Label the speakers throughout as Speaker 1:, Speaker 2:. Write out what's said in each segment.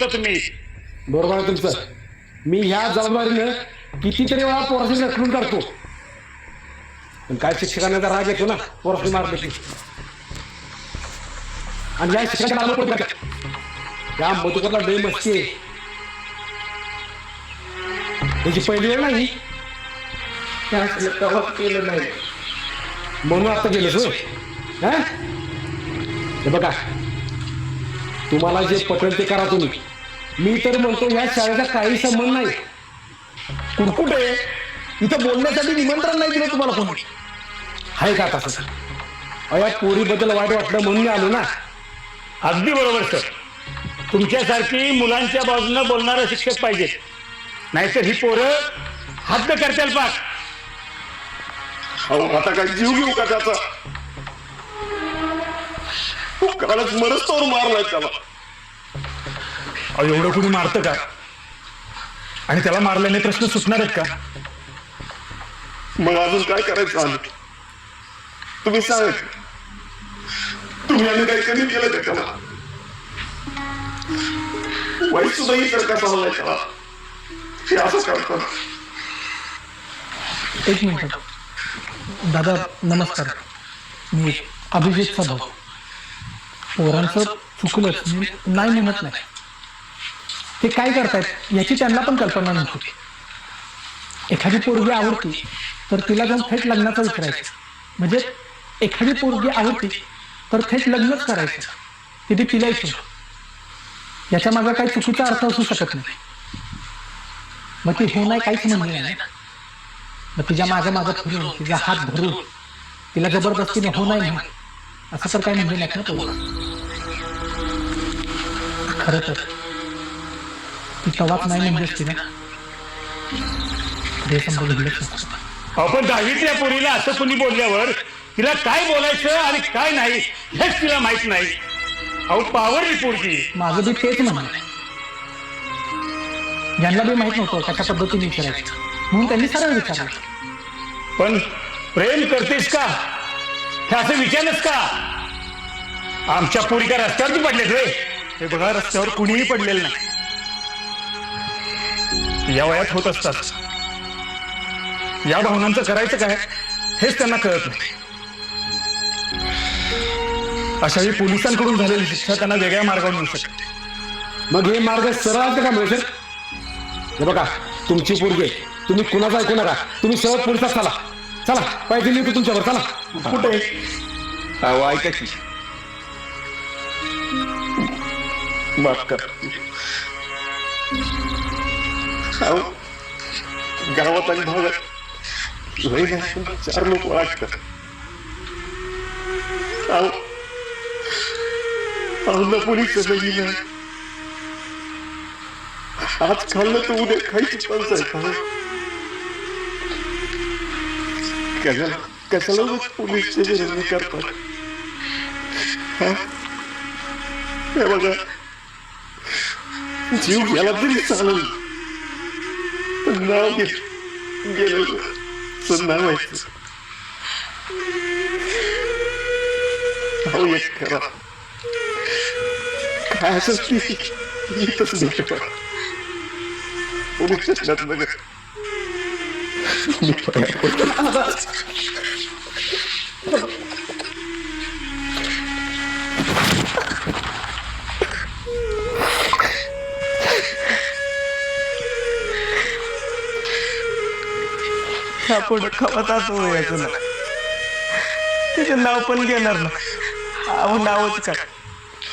Speaker 1: होता तुम्ही.
Speaker 2: बरोबर आहे तुमचं. मी ह्या जबाबदारीनं कितीतरी वेळा पोराशी काढतो. पण काय शिक्षकांना राग येतो ना पोराशी मारले की आणि या शिक्षकांना या मधुकरला लय मस्ती आहे. त्याची पहिली वेळ नाही. केलं नाही. म्हणून आता होय. हा? हे बघा. तुम्हाला जे पटेल ते करा तुम्ही. मी तर म्हणतो या शाळेचा काही संबंध नाही.
Speaker 3: कुरकुट? आहे इथं बोलण्यासाठी निमंत्रण नाही दिलं तुम्हाला कोणी?
Speaker 2: आहे का तसं अया पोरीबद्दल वाईट वाटलं म्हणून मी आलो ना.
Speaker 1: अगदी बरोबर सर. तुमच्यासारखी मुलांच्या बाजूनं बोलणारा शिक्षक पाहिजे. नाहीतर ही पोरं हद्द करतील पाक.
Speaker 3: अहो आता काय जीव घेऊ का त्याचा? कालच मरच तोर मारलाय त्याला.
Speaker 4: अहो एवढं कुणी मारतं का? आणि त्याला मारल्याने प्रश्न सुटणार आहेत का?
Speaker 3: मग अजून काय करायचं आम्ही? तुम्ही सांग तुम्ही आम्ही काही कमी केलं का त्याला? वाईट सुद्धा इतर कसा हवाय त्याला? हे असं करतात
Speaker 5: एक मिनिट. दादा नमस्कार. मी अभिजितचा भाऊ पोरांचं चुकलंच मी नाही म्हणत नाही. ते काय करतायत? याची त्यांना पण कल्पना नव्हती. एखादी पोरगी आवडती तर तिला जाऊन थेट लग्नाचं विचारायचं. म्हणजे एखादी पोरगी आवडती तर थेट लग्नच करायचं. तिथे पिलायचं याच्या मागे काही चुकीचा अर्थ असू शकत नाही. मग ती हो नाही काहीच म्हणले नाही ना मग तिच्यामागे मागं फिरून तिचा हात धरून तिला जबरदस्तीने हो नाही असं तर काही म्हणजे नाही ना तो खरं तर. ती तवाच नाही म्हणजे असती ना. हे समजा घडलंच नसतं.
Speaker 1: आपण दहावीतल्या पोरीला असं कुणी बोलल्यावर तिला काय बोलायचं आणि काय नाही हेच तिला माहीत नाही. अहो पावरली पोरगी.
Speaker 5: माझं बी तेच म्हणणं आहे. ज्यांना बी माहीत नव्हतं कशा पद्धतीने विचारायचं. म्हणून त्यांनी सरळ विचारलं.
Speaker 1: पण प्रेम करतेस का? हे असं विचारलंस का? आमच्या पोरी का रस्त्यावरती पडलेत रे.
Speaker 4: हे बघा रस्त्यावर कुणीही पडलेलं नाही. या वयात होत असतात. या भावनांचं करायचं काय? हेच त्यांना कळत नाही. अशाही पोलिसांकडून झालेली शिक्षा त्यांना वेगळ्या मार्गावर मिळू शकते.
Speaker 2: मग हे मार्ग सरळ आलते का मिळेल हे बघा तुमची पोरगी आहे. तुम्ही कुणाचं ऐकू नका. तुम्ही सहज पोलिसात चला. चला पाहिजे मी तुमच्यावर. चला.
Speaker 3: कुठे? अहो ऐका की. माफ कर. गावात आणि भागात लई चार लोक वाटतात पोलीस नाही आज खाल्लं तर उद्या खायची पंच आहे कशाला कशाला उगाच पोलीस करतात? बघा. जीव गेला तरी चालेल. पण नाव गे गेलं तर नाव व्हायचं अहो एक करा काय असं ती इथंच भेट पोलीस स्टेशनात बघा मी पाया पडतो.
Speaker 6: ना. तिचं नाव पण घेणार ना. अहो नावच का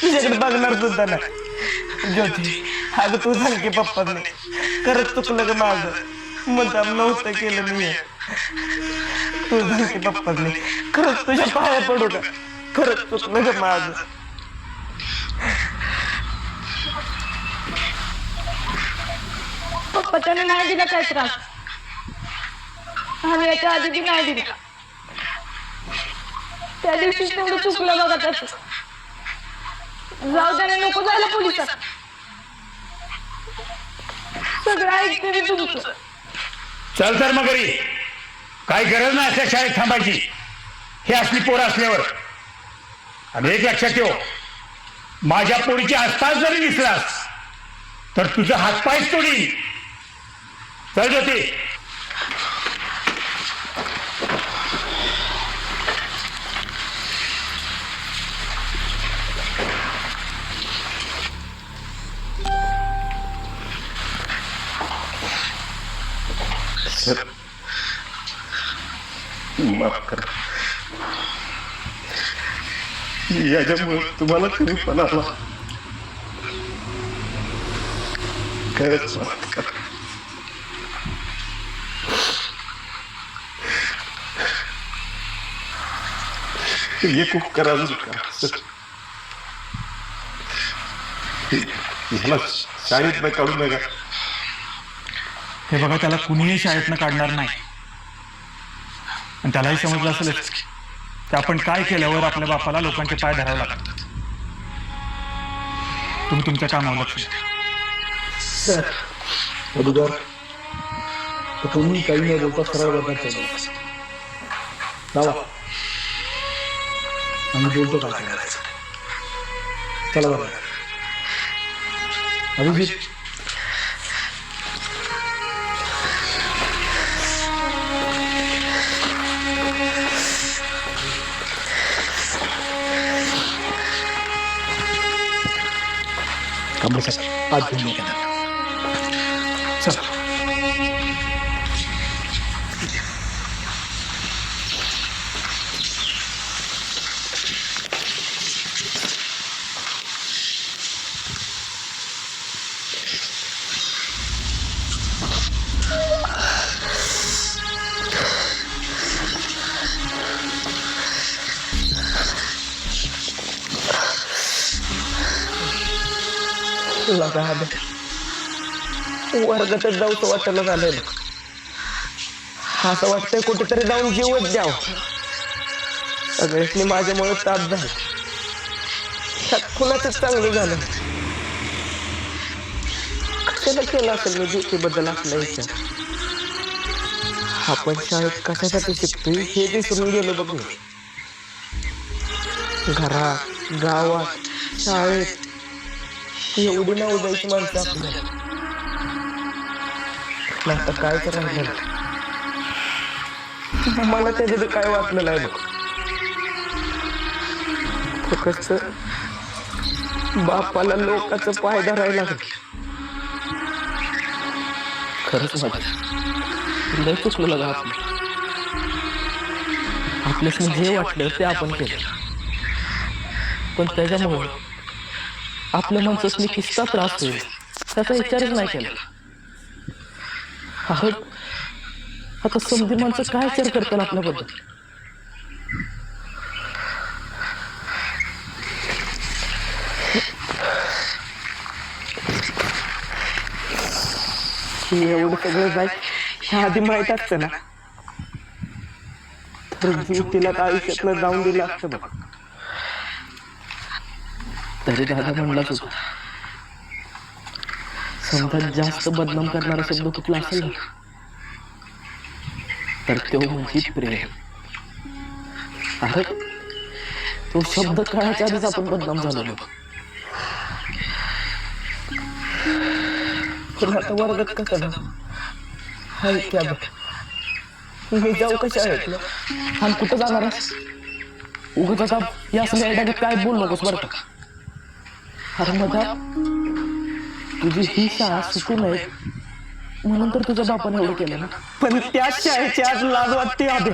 Speaker 6: तुझ्याकडे बघणार सुद्धा ना ज्योती अगं तू सांग की पप्पांनी. खरंच चुकलं ग माझं. मुद्दाम नव्हतं केलं मी तू सांग की पप्पांनी. खरंच तुझ्या पाया पडू का? खरंच चुकलं ग माझं.
Speaker 7: पप्पा त्याने नाही दिला काय त्रास? आणि याच्या आधी बी नाही दिली. त्या दिवशी तेवढं चुकलं बघा त्याच. जाऊ त्याने नको जायला पोलिसात. सगळं ऐकते मी तुमचं.
Speaker 1: चल तर मग घरी. काही गरज नाही अशा शाळेत थांबायची. हे असली पोरं असल्यावर. आणि एक लक्षात ठेव माझ्या पोरीची आसपास जरी दिसलास तर तुझा हातपायच तोडी चल ज्योती.
Speaker 3: सर. माफ करा. याच्यामुळे तुम्हाला कमीपणा आला. खरंच माफ करा. हे खूप करा सर. ह्याला शाळेत नाही काढू नका.
Speaker 4: हे बघा त्याला कुणीही शाळेतनं काढणार नाही. आणि त्यालाही समजलं असेलच की. आपण काय केल्यावर आपल्या बापाला लोकांचे पाय धरावे लागतात. तुम्ही तुमच्या कामावर लक्ष द्या.
Speaker 5: तुम्ही काही न बोलता सरळ लावा आम्ही बोलतो काय करायचं. चला बरं. अभिजित कांबळे साहेब आज घेऊन येतात चला.
Speaker 6: लगा वर्गातच जाऊचं वाटायला झालं असं वाटतंय कुठेतरी जाऊन जीवच द्याव. सगळ्यांनी माझ्यामुळे ताप झाला. त्यात कुणाच चांगलं झालं? कशाला केलं असेल मी ज्योतीबद्दल आपला विचार आपण शाळेत कशासाठी शिकतोय हे विसरून गेलो बघ घरा घरात गावात शाळेत एवढी ना उद्याची माणसं आपल्याला आता काय करायचं मला त्याच्यात काय वाटलं नाही बघ. फक्त बापाला लोकांचा पाय धरायला खरंच माझं लय चुकलं लगा आपलं. आपल्यास जे वाटलं ते आपण केलं. पण त्याच्यामुळे आपल्या माणसासनी किस्ता त्रास होईल. त्याचा विचारच नाही केला. अहो, आता समधी माणसं काय विचार करतात आपल्याबद्दल? हे एवढं सगळं जाय ह्या आधी माहीत असतं ना. तर जीव तिला काय जाऊन दिलं असतं बघ. तरी दादा म्हणलाच होता. समजा जास्त बदनाम करणारा शब्द कुठला असेल? ना तर तो म्हणजे प्रेम. अरे तो शब्द कळायच्या आधीच आपण बदनाम झालेलो. आता वर्गात कसं ना हाय त्या मी जाऊ कशा आहेत आणि कुठं जाणार उगाच आता या डायरेक्ट काय बोल नकोस बरं का? अरे तुझी ही शाळा सुटू नये म्हणून तर तुझ्या बापाने एवढं केलं ना. पण त्या शाळेची आज लाज वाटते आधी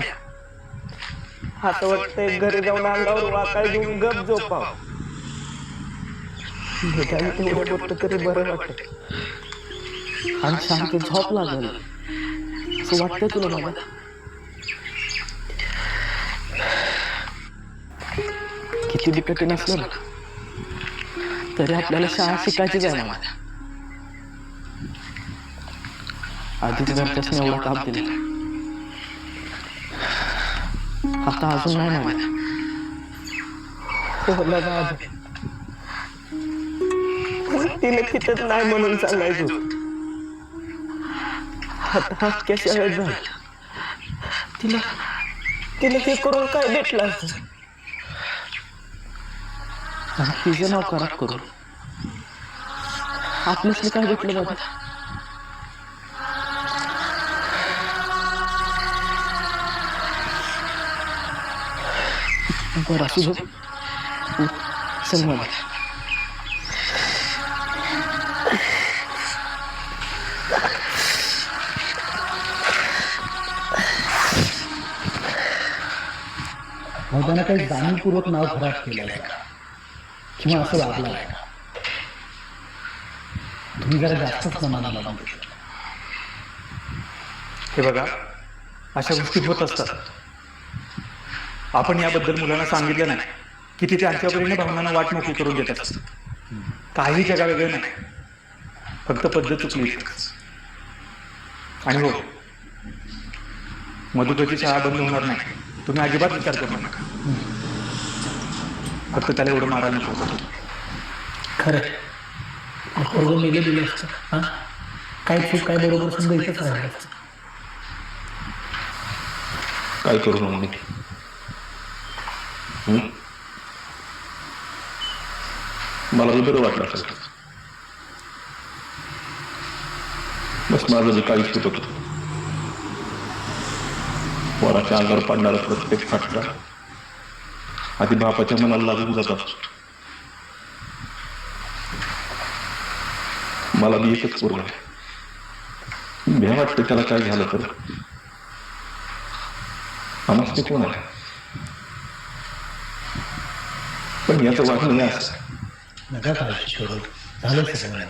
Speaker 6: असं वाटतंय घरी जाऊन अंगावर वाकाळ घेऊन गप झोपाव. निदान तेवढं बोलतं तरी बरं वाटत आणि शांत झोप लागल. असं वाटतंय तुला मला किती बी कठीण असलं ना. तरी आपल्याला शाळा शिकायचीच आहे मला आधीच घरच्यासने एवढा ताप दिला आता अजून नाही मला तिने तिथंच नाही म्हणून सांगायचं. आता झालं तिला तिला ते करून काय भेटलं असं तिचं नाव खराब करून.
Speaker 8: आपलंच काय भेटलं बघा बरं असू दे. चल मला
Speaker 9: त्यानं काही जाणीवपूर्वक नाव खराब केलं. आहे का किंवा असं वागलं आहे का तुम्ही जरा जास्तच मनाला लावून घेतलं
Speaker 4: हे बघा अशा गोष्टी होत असतात. आपण याबद्दल मुलांना सांगितलं नाही की तिथे आमच्यापरीने भावनांना वाट मोकळी करून देत असतात. काही जगा वेगळं नाही. फक्त पद्धत चुकली. आणि हो मधुकरची शाळा बंद होणार नाही. तुम्ही अजिबात विचार करू नका. फक्त त्याला एवढं मारायला नको
Speaker 9: खरं. पोरगं मेलं दिलं असतं. हां? काय चूक काय बरोबर समजा इथंच राहिलं असतं
Speaker 10: काय करू ना मग हं? मला बी बरं वाटलं असेल. बस माझं बी काहीच सुटत होतं. पोराच्या अंगावर पडणारा प्रत्येक फटका. आधी बापाच्या मनाला लागून जातात. मला बी एकच पोरग आहे. भ्या वाटतं त्याला काय झालं तर. आम्हाला ते कोण आहे? पण याचं वागणं नाही असं.
Speaker 9: नका काळजी करू झालं सगळं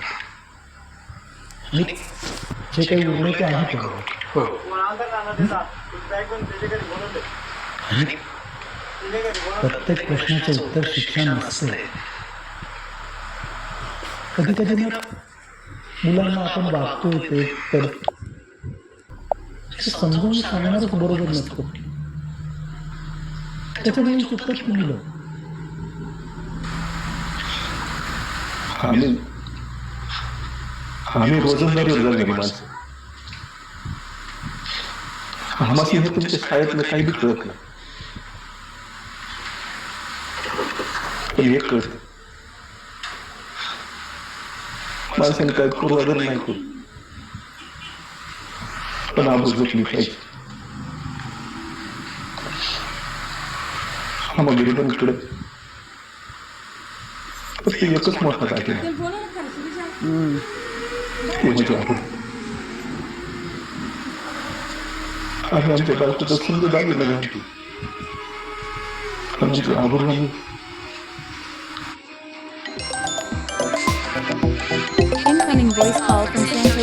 Speaker 9: मी जे काही उरले ते करू
Speaker 4: हो.
Speaker 9: आणि प्रत्येक प्रश्नाचं उत्तर शिक्षण नसते. कधी कधी ना मुलांना आपण वागतोय ते तर ते समजावून सांगणारच बरोबर नसतो. त्याच्यामुळे चुकतात ती मुलं.
Speaker 10: आम्ही आम्ही रोजंदारीवर जगणारी माणसं आम्हाला हे तुमच्या शाळेतलं काही बी कळत नाही. पण एक कळत माणसाने काय करू अगर नाही करू पण आबू जपली पाहिजे आम्हा गरिबांकडे फक्त एकच मोठा काय ते म्हणजे आपण. आम्ही आमच्या बायकोचं सुंदर दागिनं घालतो पण आमच्या आभूर आम्ही
Speaker 11: voice called